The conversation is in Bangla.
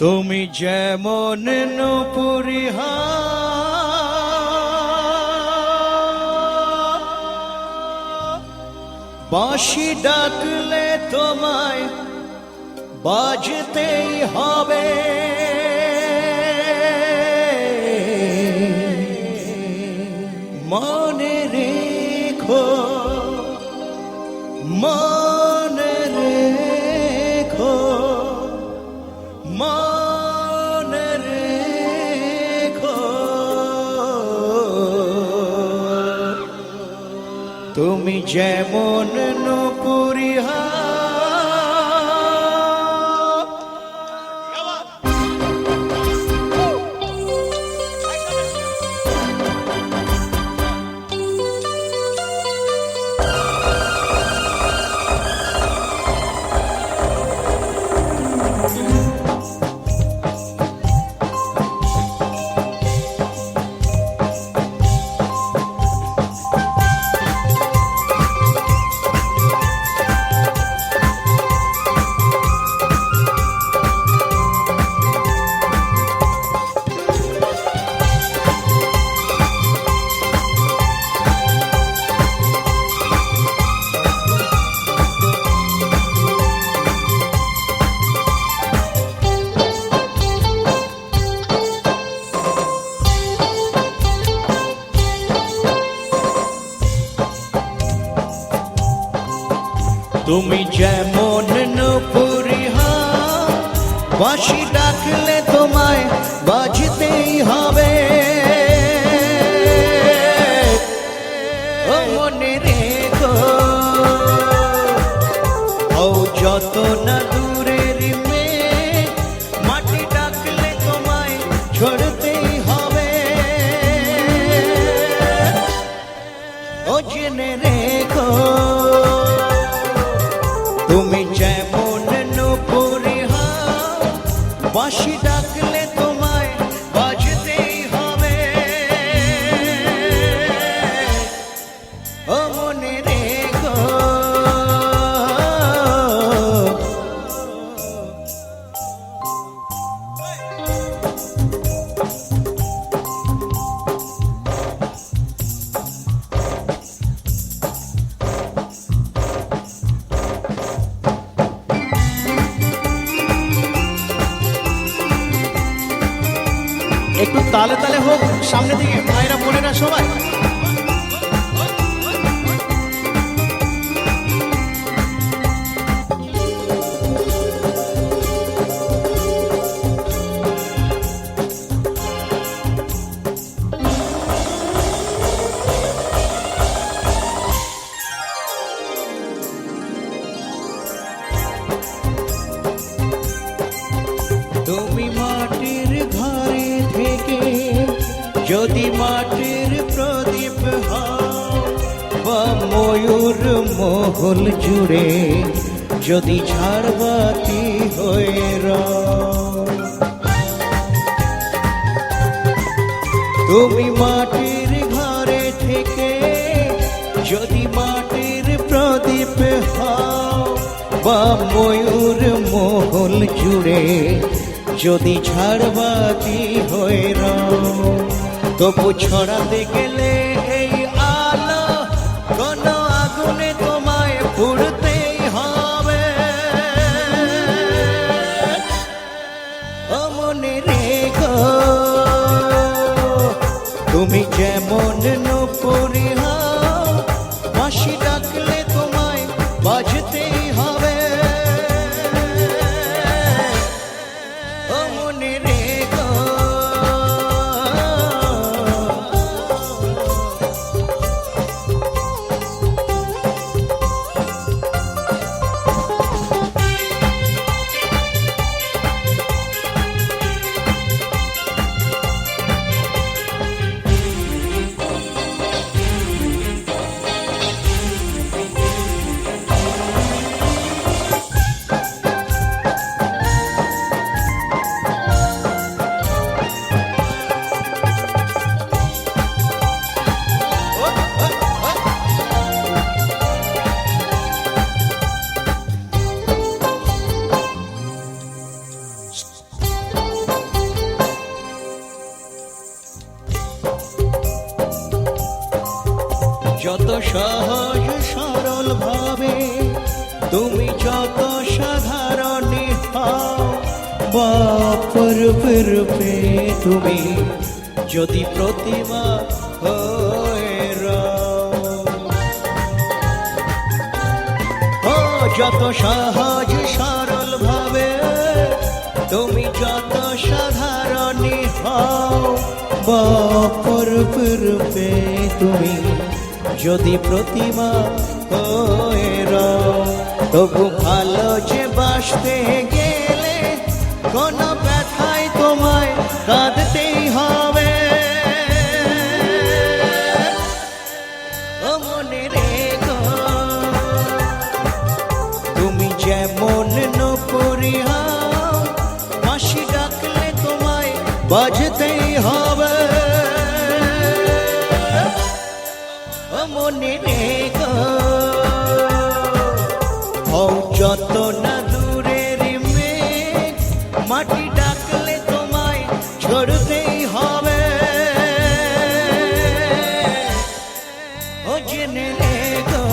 তুমি যেমন নুপুরিহা বাঁশি ডাকলে তোমায় বাজতেই হবে। তুমি যেমন নুপুরিহা তুমি যেমন নুপুরিহা বাঁশি ডাকলে তোমায় বাজতেই হবে। মনে রেখো ও যত না বাঁশি একটু তালে তালে হোক সামনে দিকে ভাইরা বোনেরা সবাই। যদি মাটির প্রদীপ বা ময়ূর মহল জুড়ে, যদি ঝাড়বাতি হয়ে। তুমি মাটির ঘরে থেকে যদি মাটির প্রদীপ হও বা ময়ূর মহল জুড়ে, যদি ঝাড়বাতি হয়ে রও তবু ছড়াতে গেলে যত সহজ সরল ভাবে, তুমি যত সাধারণ হও বাপর রূপে তুমি যদি প্রতিমা যত সহজ সরল ভাবে, তুমি যত সাধারণ হও বাপর রূপে তুমি যদি প্রতিমা হয়ে তবু ভালো যে বাসতে গেলে কোন ব্যথায় তোমায় কাঁদতেই হবে। মনে রেখো, তুমি যেমন নপুরি হও মাসি ডাকলে তোমায় বাজতেই হবে। মনে রেখো। যত না দূরের মেঘ মাটি ডাকলে তোমায় ছড়তেই হবে। ও জেনে রেখো।